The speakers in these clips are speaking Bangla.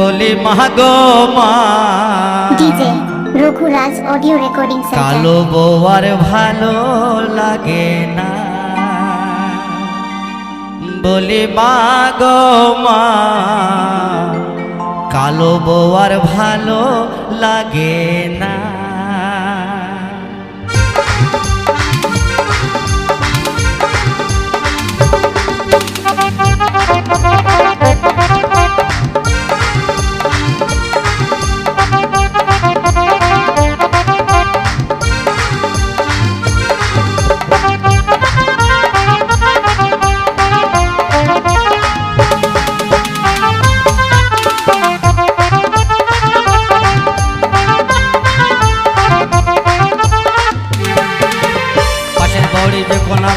বলি মাগো মা। DJ Raghuraj audio recording centre. কালো বোয়ার ভালো লাগে না। বলি মাগো মা। কালো বোয়ার ভালো লাগে না।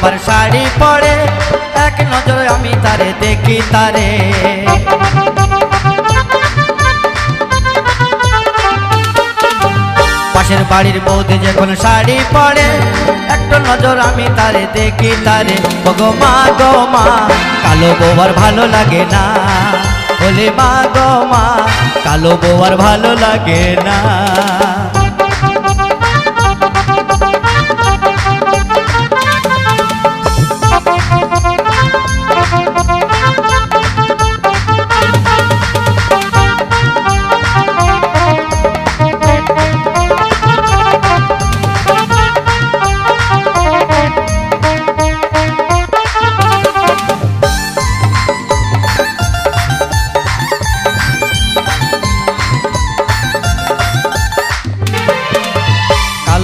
আবার শাড়ি পরে, এক নজরে আমি তারে দেখি তারে। পাশের বাড়ির বৌদি যখন শাড়ি পরে, একটা নজর আমি তারে দেখি তারে। গো মা গো মা, কালো বৌবার ভালো লাগে না। বলে, মা গো মা, কালো বৌবার ভালো লাগে না।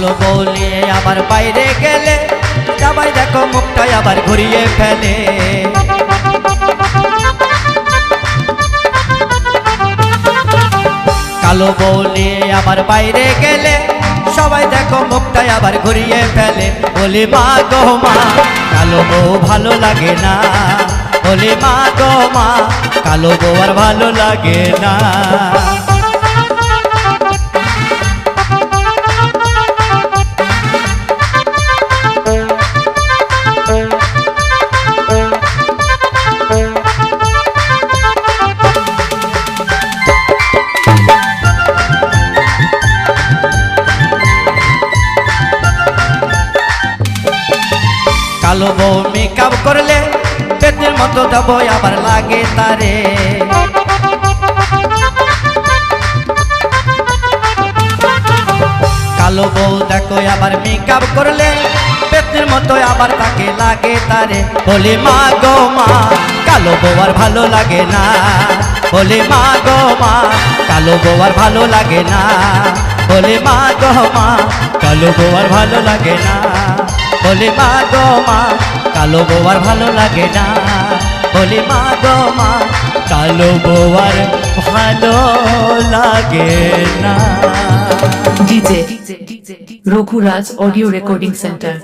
কালো বলে, আবার বাইরে গেলে? সবাই দেখো মুখটা আবার ঘুরিয়ে ফেলে। কালো বলে, আবার বাইরে গেলে? সবাই দেখো মুখটা আবার ঘুরিয়ে ফেলে। বলি, মা গো মা, কালো বউ ভালো লাগে না। বলি, মা গো মা, কালো বউ আর ভালো লাগে না। কালো বউ মেকআপ করলে পেটের মতো দেব, আবার লাগে তারে। কালো বউ দেখো, আবার মেকআপ করলে পেটের মতো, আবার তাকে লাগে তারে। বলে, মা গো মা, কালো বউ আর ভালো লাগে না। বলে, মা গো মা, কালো বউ আর ভালো লাগে না। বলে, মা গো মা, কালো বউ আর ভালো লাগে না। বলে মা গো মা কালো বৌয়ার ভালো লাগে না বলে মা গো মা কালো বৌয়ার ভালো লাগে না DJ Raghuraj audio recording centre